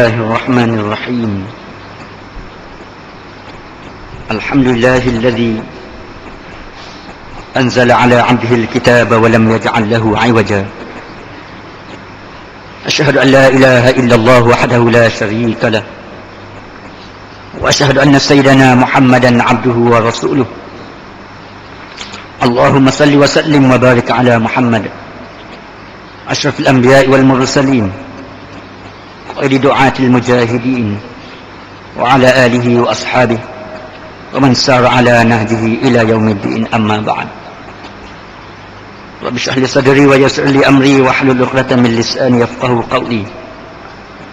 الله الرحمن الرحيم. الحمد لله الذي أنزل على عبده الكتاب ولم يجعل له عوجا. أشهد أن لا إله إلا الله وحده لا شريك له. وأشهد أن سيدنا محمدا عبده ورسوله. اللهم صل وسلم وبارك على محمد. أشرف الأنبياء والمرسلين. خير دعاة المجاهدين وعلى آله وأصحابه ومن سار على نهجه إلى يوم الدين أما بعد. رب اشرح لي صدري ويسر لي أمري واحلل عقدة من لساني يفقه قولي.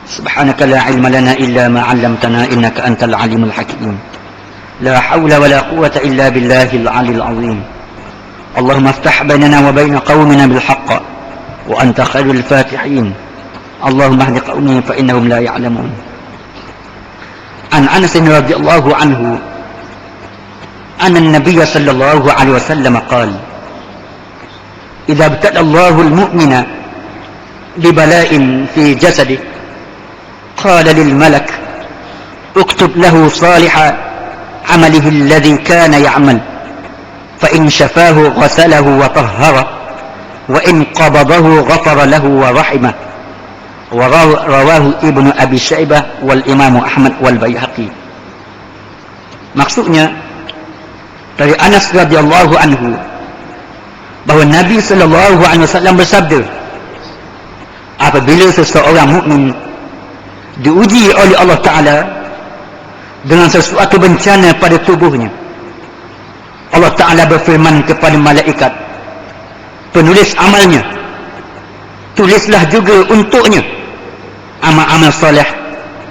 سبحانك لا علم لنا إلا ما علمتنا إنك أنت العليم الحكيم. لا حول ولا قوة إلا بالله العلي العظيم. اللهم افتح بيننا وبين قومنا بالحق وأنت خير الفاتحين. اللهم اهد قومي فإنهم لا يعلمون. عن أنس رضي الله عنه أن النبي صلى الله عليه وسلم قال إذا ابتلى الله المؤمن ببلاء في جسده قال للملك اكتب له صالح عمله الذي كان يعمل فإن شفاه غسله وطهره وإن قبضه غفر له ورحمه. Warawahu ibnu Abi Shaybah, wal Imam Ahmad wal Bayhaqi. Maksudnya dari Anas radhiyallahu anhu bahawa Nabi sallallahu alaihi wasallam bersabda apabila seseorang mukmin diuji oleh Allah Taala dengan sesuatu bencana pada tubuhnya Allah Taala berfirman kepada malaikat penulis amalnya tulislah juga untuknya amal-amal soleh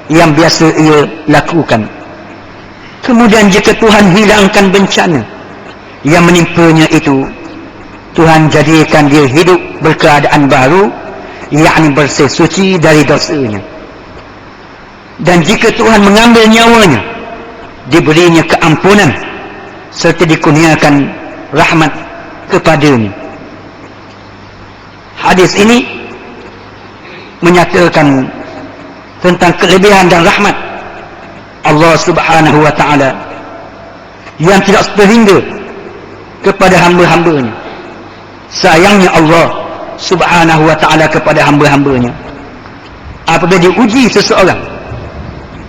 yang biasa ia lakukan. Kemudian jika Tuhan hilangkan bencana yang menimpanya itu Tuhan jadikan dia hidup berkeadaan baru yakni bersih suci dari dosanya. Dan jika Tuhan mengambil nyawanya diberinya keampunan serta dikurniakan rahmat kepadanya. Hadis ini menyatakan tentang kelebihan dan rahmat Allah subhanahu wa ta'ala yang tidak sehingga kepada hamba-hambanya. Sayangnya Allah subhanahu wa ta'ala kepada hamba-hambanya. Apabila diuji seseorang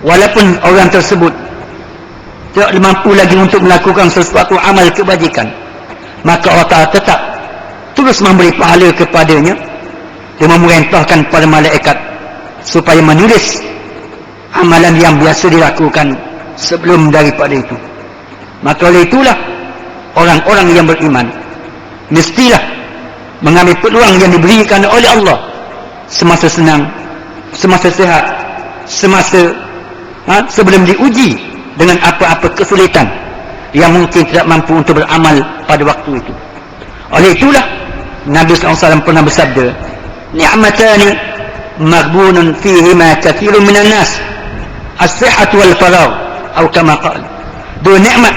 walaupun orang tersebut tidak mampu lagi untuk melakukan sesuatu amal kebajikan maka Allah ta'ala tetap terus memberi pahala kepadanya. Dia memerintahkan para malaikat supaya menulis amalan yang biasa dilakukan sebelum daripada itu. Maka oleh itulah orang-orang yang beriman mestilah mengambil peluang yang diberikan oleh Allah semasa senang semasa sehat semasa ha, sebelum diuji dengan apa-apa kesulitan yang mungkin tidak mampu untuk beramal pada waktu itu. Oleh itulah Nabi SAW pernah bersabda ni'matani kathirun minan nas as-sihat wal faragh atau kama qala dua nikmat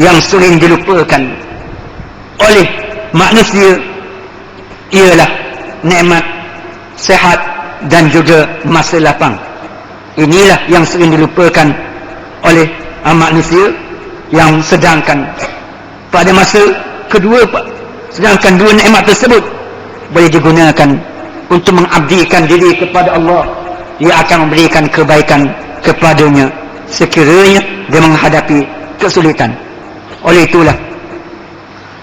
yang sering dilupakan oleh manusia. Ialah nikmat sehat dan juga masa lapang. Inilah yang sering dilupakan oleh manusia yang sedangkan pada masa kedua sedangkan dua nikmat tersebut boleh digunakan untuk mengabdikan diri kepada Allah dia akan memberikan kebaikan kepadanya. Sekiranya dia menghadapi kesulitan. Oleh itulah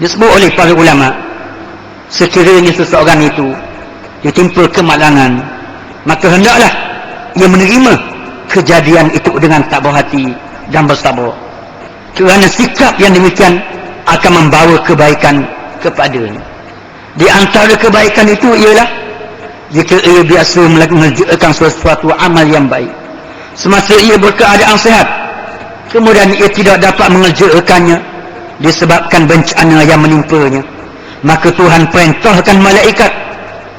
disebut oleh para ulama sekiranya seseorang itu ditimpa kemalangan maka hendaklah ia menerima kejadian itu dengan tak berhati dan bersabar. Kerana sikap yang demikian akan membawa kebaikan kepadanya. Di antara kebaikan itu ialah jika ia biasa mengerjakan sesuatu amal yang baik. Semasa ia berkeadaan sehat kemudian ia tidak dapat mengerjakannya disebabkan bencana yang menimpanya. Maka Tuhan perintahkan malaikat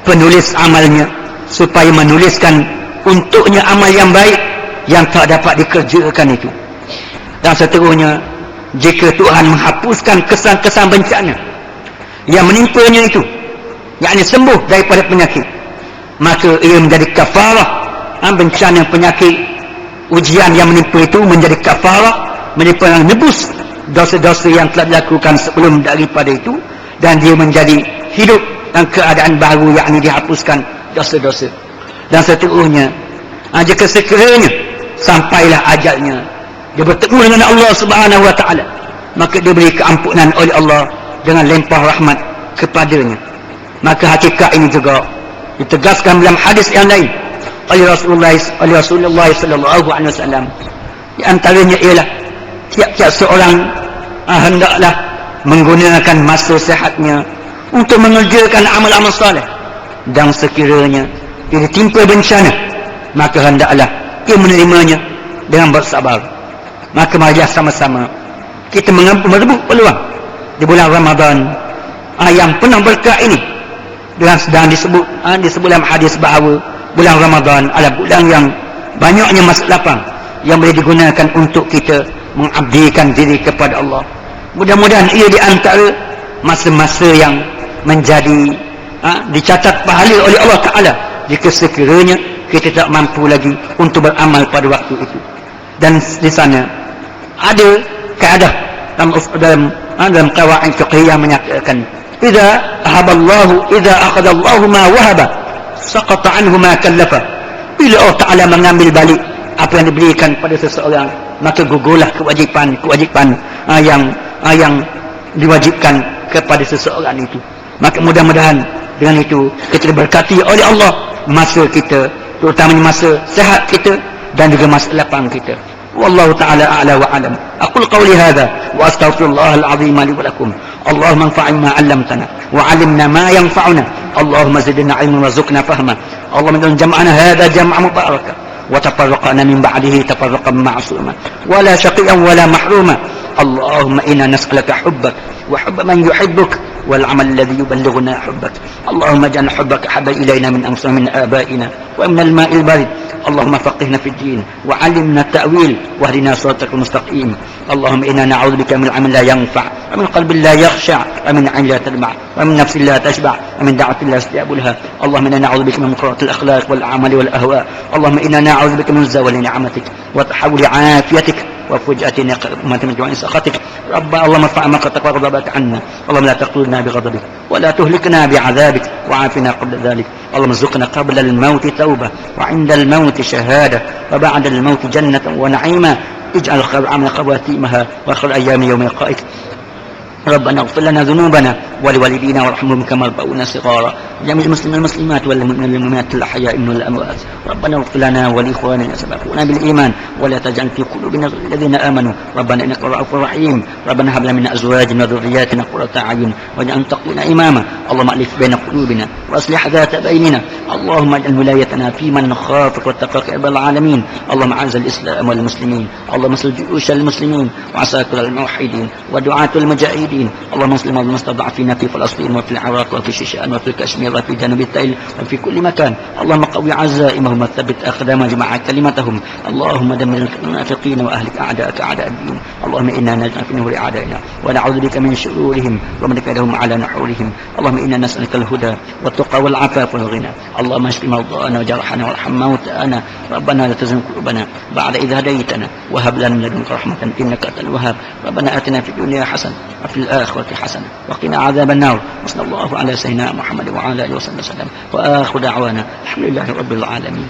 penulis amalnya supaya menuliskan untuknya amal yang baik yang tak dapat dikerjakan itu. Dan seterusnya jika Tuhan menghapuskan kesan-kesan bencana yang menimpanya itu yakni sembuh daripada penyakit maka ia menjadi kafarah. Ha, bencana penyakit ujian yang menimpa itu menjadi kafarah menimpa yang nebus dosa-dosa yang telah dilakukan sebelum daripada itu dan dia menjadi hidup dalam keadaan baru yakni dihapuskan dosa-dosa. Dan seterusnya ha, jika sekiranya sampailah ajalnya dia bertemu dengan Allah subhanahu wa ta'ala maka dia beri keampunan oleh Allah dengan lempah rahmat kepadanya. Maka hakikat ini juga ditegaskan dalam hadis yang lain oleh Rasulullah oleh Rasulullah sallallahu alaihi wasallam. Di antaranya ialah tiap-tiap seorang ah, hendaklah menggunakan masa sehatnya untuk mengerjakan amal-amal saleh dan sekiranya dia ditimpa bencana maka hendaklah ia menerimanya dengan bersabar. Maka marilah sama-sama kita merebut peluang di bulan Ramadan ah, yang penuh berkah ini dengan sedang disebut ah, disebut dalam hadis bahawa bulan Ramadan adalah bulan yang banyaknya masa lapang yang boleh digunakan untuk kita mengabdikan diri kepada Allah. Mudah-mudahan ia di antara masa-masa yang menjadi ha, dicatat pahala oleh Allah Ta'ala jika sekiranya kita tak mampu lagi untuk beramal pada waktu itu. Dan di sana ada keadaan dalam dalam, ha, dalam kawain fiqhiyah menyatakan idza ahaballahu idza akhadallahu ma wahaba saqata anhu ma kallafa bila Allah Ta'ala mengambil balik apa yang diberikan pada seseorang maka gugurlah kewajipan kewajipan uh, yang uh, yang diwajibkan kepada seseorang itu maka mudah-mudahan dengan itu kita diberkati oleh Allah masa kita terutamanya masa sehat kita dan juga masa lapang kita والله تعالى أعلى وأعلم أقول قولي هذا وأستغفر الله العظيم لي ولكم اللهم انفعنا ما علمتنا وعلمنا ما ينفعنا. اللهم زدنا علما وارزقنا فهما. اللهم اجعل جمعنا هذا جمع مباركا. وتفرقنا من بعده تفرقا معصوما. ولا شقيا ولا محروما. اللهم إنا نسألك حبك وحب من يحبك. والعمل الذي يبلغنا حبك. اللهم اجعل حبك حب إلينا من أنفسنا من آبائنا. ومن الماء البارد اللهم فقهنا في الدين وعلمنا التأويل واهدنا صراطك المستقيم. اللهم إنا نعوذ بك من عمل لا ينفع ومن قلب لا يخشع ومن عين لا تدمع ومن نفس لا تشبع ومن دعوة لا يستجاب لها. اللهم إنا نعوذ بك من مكرات الأخلاق والأعمال والأهواء. اللهم إنا نعوذ بك من زوال نعمتك وتحول عافيتك وفجأة نقمة من جوع سخطك رب اللهم ارفع مقتك وغضبك عنا. اللهم لا تقتلنا بغضبك ولا تهلكنا بعذابك وعافنا قبل ذلك. اللهم ارزقنا قبل الموت توبة وعند الموت شهادة وبعد الموت جنة ونعيما. اجعل عمل خواتيمها وخير أيام يوم لقائك. ربنا اغفر لنا ذنوبنا ولوالدينا وارحمهم كما ربونا صغارا. جميع المسلمين والمسلمات والمؤمنين والمؤمنات الأحياء منهم الاموات ربنا اغفر لنا ولإخواننا سبقونا بالإيمان ولا تجعل في قلوبنا الذين آمنوا ربنا إنك رؤوف رحيم ربنا هب لنا من أزواجنا وذرياتنا قرة أعين واجعل تقينا إماما اللهم ألف بين قلوبنا وأصلح ذات بيننا اللهم اجعل ولايتنا في من خافك واتقاك يا رب العالمين اللهم أعز الإسلام والمسلمين اللهم انصر جيوش المسلمين وعساكر الموحدين ودعاة المجاهدين اللهم اسلم المستضعفين في فلسطين وفي العراق وفي الشيشان وفي كشمير وفي جنوب التيل وفي كل مكان. اللهم قوي عزائمهم وثبت اقدامهم مع كلمتهم. اللهم دمر المنافقين وأهلك أعداءك أعداء الدين. اللهم إنا نجعل في نور أعدائنا ونعوذ بك من شرورهم ومن كيدهم على نحورهم. اللهم إنا نسألك الهدى والتقى والعفاف والغنى. اللهم اشف مرضانا وجرحنا وارحم موتانا. ربنا لا تزن قلوبنا بعد إذ هديتنا وهب لنا من لدنك رحمة إنك أنت الوهاب. ربنا آتنا في الدنيا حسنة وفي الآخرة حسنة. وقنا عذاب النار. وصلى الله على سيدنا محمد وعلى اله وصحبه وسلم. وآخر دعوانا الحمد لله رب العالمين.